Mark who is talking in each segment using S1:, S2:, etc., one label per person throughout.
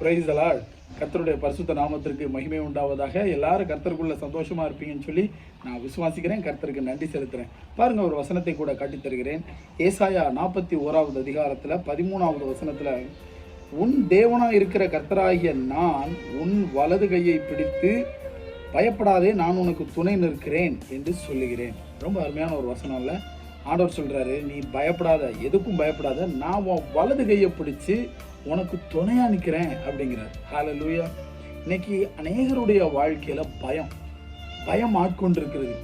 S1: பிரைசலால் கர்த்தருடைய பரிசுத்த நாமத்திற்கு மகிமை உண்டாவதாக. எல்லாரும் கர்த்தருக்குள்ள சந்தோஷமா இருப்பீங்கன்னு சொல்லி நான் விசுவாசிக்கிறேன். கர்த்தருக்கு நன்றி செலுத்துறேன். பாருங்க ஒரு வசனத்தை கூட காட்டித் தருகிறேன். ஏசாயா நாற்பத்தி ஓராவது அதிகாரத்தில் பதிமூணாவது வசனத்தில் உன் தேவனாக இருக்கிற கர்த்தராகிய நான் உன் வலது கையை பிடித்து பயப்படாதே நான் உனக்கு துணை நிற்கிறேன் என்று சொல்லுகிறேன். ரொம்ப அருமையான ஒரு வசனம் இல்லை? ஆண்டவர் சொல்கிறாரு நீ பயப்படாத. எதுக்கும் பயப்படாத. நான் உன் வலது கையை பிடிச்சி உனக்கு துணையாக நிற்கிறேன் அப்படிங்கிறார். லூயா இன்னைக்கு அநேகருடைய வாழ்க்கையில் பயம். பயம் ஆட்கொண்டிருக்கிறது.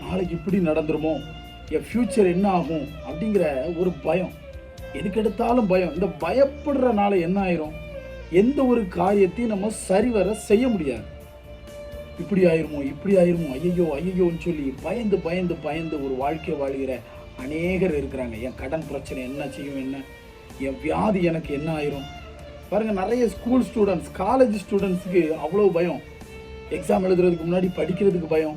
S1: நாளைக்கு இப்படி நடந்துருமோ? என் ஃப்யூச்சர் என்ன ஆகும்? அப்படிங்கிற ஒரு பயம். எதுக்கெடுத்தாலும் பயம். இந்த பயப்படுறனால என்ன ஆயிரும்? எந்த ஒரு காரியத்தையும் நம்ம சரிவர செய்ய முடியாது. இப்படி ஆயிருமோ? இப்படி ஆயிருமோ? ஐயோ ஐயோன்னு சொல்லி பயந்து பயந்து பயந்து ஒரு வாழ்க்கை வாழ்கிற அநேகர் இருக்கிறாங்க. என் கடன் பிரச்சனை என்ன செய்யும் என்ன என் வியாதி எனக்கு என்ன ஆயிரும்? பாருங்கள் நிறைய ஸ்கூல் ஸ்டூடெண்ட்ஸ் காலேஜ் ஸ்டூடெண்ட்ஸுக்கு அவ்வளோ பயம். எக்ஸாம் எழுதுறதுக்கு முன்னாடி படிக்கிறதுக்கு பயம்.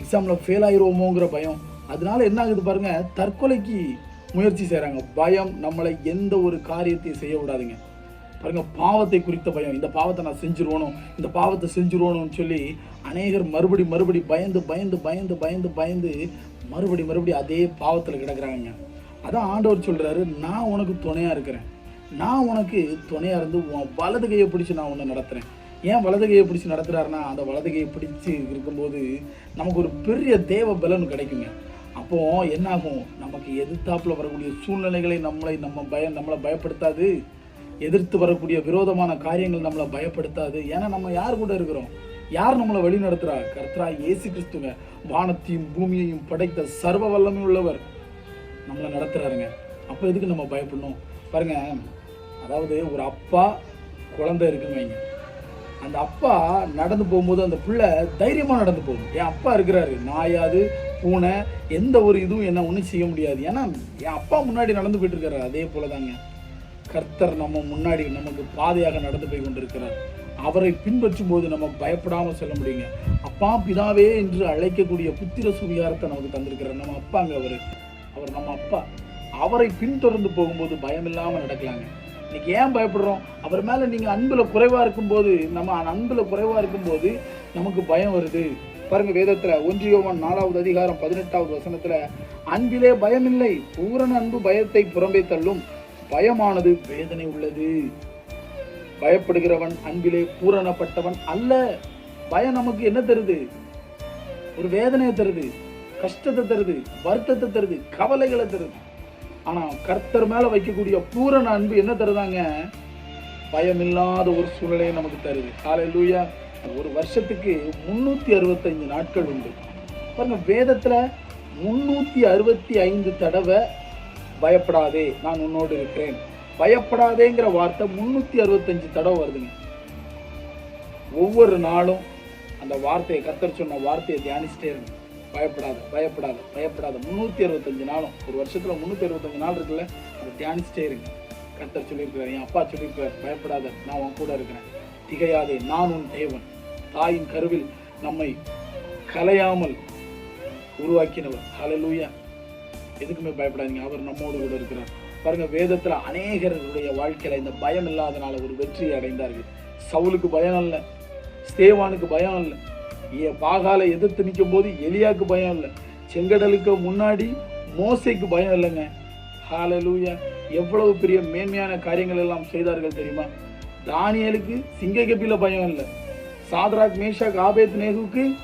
S1: எக்ஸாமில் ஃபெயில் ஆயிடுவோமோங்கிற பயம். அதனால என்ன ஆகுது பாருங்கள் தற்கொலைக்கு முயற்சி செய்கிறாங்க பயம் நம்மளை எந்த ஒரு காரியத்தையும் செய்ய விடாதுங்க. பாவத்தை குறித்த பயம். இந்த பாவத்தை நான் செஞ்சிருவணும் இந்த பாவத்தை செஞ்சிருவணும்னு சொல்லி அநேகர் மறுபடி மறுபடி பயந்து பயந்து பயந்து பயந்து பயந்து மறுபடி மறுபடி அதே பாவத்தில் கிடக்கிறாங்க அதான் ஆண்டவர் சொல்கிறாரு நான் உனக்கு துணையாக இருக்கிறேன். நான் உனக்கு துணையாக இருந்து உன் வலது கையை பிடிச்சி நான் உன்னை நடத்துகிறேன் ஏன் வலது கையை பிடிச்சி நடத்துறாருன்னா அந்த வலது கையை பிடிச்சி இருக்கும்போது நமக்கு ஒரு பெரிய தேவ பலன் கிடைக்குங்க. அப்போது என்ன ஆகும் நமக்கு எதிர்த்தாப்பில் வரக்கூடிய சூழ்நிலைகளை நம்மளை நம்ம பயம் நம்மளை பயப்படுத்தாது. எதிர்த்து வரக்கூடிய விரோதமான காரியங்கள் நம்மளை பயப்படுத்தாது. ஏன்னா நம்ம யார் கூட இருக்கிறோம்? யார் நம்மளை வழி நடத்துறா கர்த்தரா ஏசு கிறிஸ்துங்க வானத்தையும் பூமியையும் படைத்த சர்வ வல்லமை உள்ளவர் நம்மளை நடத்துறாருங்க. அப்போ எதுக்கு நம்ம பயப்படணும்? பாருங்க அதாவது ஒரு அப்பா குழந்தை இருக்குன்னு வைங்க. அந்த அப்பா நடந்து போகும்போது அந்த பிள்ளை தைரியமாக நடந்து போகும். என் அப்பா இருக்கிறாரு. நாயாது பூனை எந்த ஒரு இதுவும் என்ன ஒன்றும் செய்ய முடியாது. ஏன்னா என் அப்பா முன்னாடி நடந்து போயிட்டு இருக்காரு. அதே போலதாங்க. கர்த்தர் நம்ம முன்னாடி நமக்கு பாதையாக நடந்து போய் கொண்டிருக்கிறார். அவரை பின்பற்றும் போது நம்ம பயப்படாமல் சொல்ல முடியுங்க. அப்பா பிதாவே என்று அழைக்கக்கூடிய புத்திர சுவிகாரத்தை நமக்கு தந்திருக்கிறார். நம்ம அப்பாங்க அவர். அவர் நம்ம அப்பா. அவரை பின்தொடர்ந்து போகும்போது பயம் இல்லாமல் நடக்கலாங்க. இன்னைக்கு ஏன் பயப்படுறோம்? அவர் மேலே நீங்கள் அன்பில் குறைவாக இருக்கும்போது நம்ம அன்பில் குறைவாக இருக்கும்போது நமக்கு பயம் வருது. பாருங்க வேதத்தில் ஒன்றியோவன் நாலாவது அதிகாரம் பதினெட்டாவது வசனத்தில் அன்பிலே பயமில்லை. பூரண அன்பு பயத்தை புறம்பே தள்ளும். பயமானது வேதனை உள்ளது. பயப்படுகிறவன் அன்பிலே பூரணப்பட்டவன் அல்ல. பயம் நமக்கு என்ன தருது? ஒரு வேதனையை தருது கஷ்டத்தை தருது வருத்தத்தை தருது கவலைகளை தருது. ஆனா கர்த்தர் மேல வைக்கக்கூடிய பூரண அன்பு என்ன தருதாங்க? பயமில்லாத ஒரு சூழ்நிலையை நமக்கு தருது. காலையிலூயா ஒரு வருஷத்துக்கு முன்னூத்தி அறுபத்தஞ்சு நாட்கள் உண்டு. பாருங்க வேதத்துல முன்னூத்தி அறுபத்தி ஐந்து தடவை பயப்படாதே நான் உன்னோடு இருக்கிறேன். பயப்படாதேங்கிற வார்த்தை முன்னூத்தி அறுபத்தஞ்சு தடவை வருதுங்க. ஒவ்வொரு நாளும் அந்த வார்த்தையை கத்தர் சொன்ன வார்த்தையை தியானிச்சிட்டே இருங்க. பயப்படாத பயப்படாத பயப்படாத. முந்நூற்றி அறுபத்தஞ்சு நாளும் ஒரு வருஷத்தில் முந்நூற்றி அறுபத்தஞ்சு நாள் இருக்குல்ல அதை தியானிச்சிட்டே இருங்க. கத்தர் சொல்லியிருக்கிறார் என் அப்பா சொல்லியிருக்கிறார் பயப்படாத நான் உன் கூட இருக்கிறேன். திகையாதே நான் உன் தேவன். தாயின் கருவில் நம்மை கலையாமல் உருவாக்கினவர். ஹலலூயா எதுக்குமே பயப்படாதீங்க அவர் நம்மோடு கூட இருக்கிறார். பாருங்க வேதத்துல அநேகருடைய வாழ்க்கையில இந்த பயம் இல்லாதனால ஒரு வெற்றியை அடைந்தார்கள். சவுலுக்கு பயம் இல்லை ஸ்தேவானுக்கு பயம் இல்லை. ஏ பாகால எதிர்த்து நிற்கும் போது எலியாக்கு பயம் இல்லை. செங்கடலுக்கு முன்னாடி மோசைக்கு பயம் இல்லைங்க. ஹாலலூயா எவ்வளவு பெரிய மேன்மையான காரியங்கள் எல்லாம் செய்தார்கள் தெரியுமா? தானியலுக்கு சிங்ககப்பில பயம் இல்லை. சாதராக் மேஷாக் ஆபேத் நேகுக்கு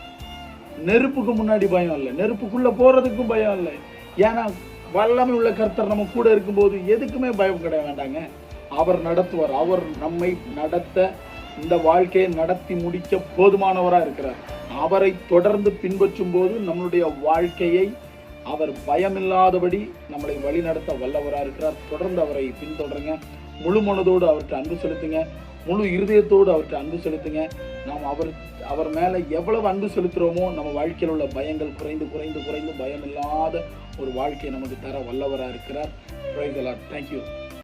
S1: நெருப்புக்கு முன்னாடி பயம் இல்லை. நெருப்புக்குள்ள போறதுக்கும் பயம் இல்லை. ஏன்னா வல்லமை உள்ள கர்த்தர் நம்ம கூட இருக்கும்போது எதுக்குமே பயம் கிடையாது வேண்டாங்க. அவர் நடத்துவார். அவர் நம்மை நடத்த இந்த வாழ்க்கையை நடத்தி முடிக்க போதுமானவராக இருக்கிறார். அவரை தொடர்ந்து பின்பற்றும் போது நம்மளுடைய வாழ்க்கையை அவர் பயமில்லாதபடி நம்மளை வழிநடத்த வல்லவராக இருக்கிறார். தொடர்ந்து அவரை பின்தொடருங்க. முழு மனதோடு அவர்கிட்ட அன்பு செலுத்துங்க. முழு இருதயத்தோடு அவர்கிட்ட அன்பு செலுத்துங்க. நாம் அவர் அவர் மேலே எவ்வளவு அன்பு செலுத்துகிறோமோ நம்ம வாழ்க்கையில் உள்ள பயங்கள் குறைந்து குறைந்து குறைந்து பயம் இல்லாத ஒரு வாழ்க்கையை நமக்கு தர வல்லவராக இருக்கிறார். தேங்க்யூ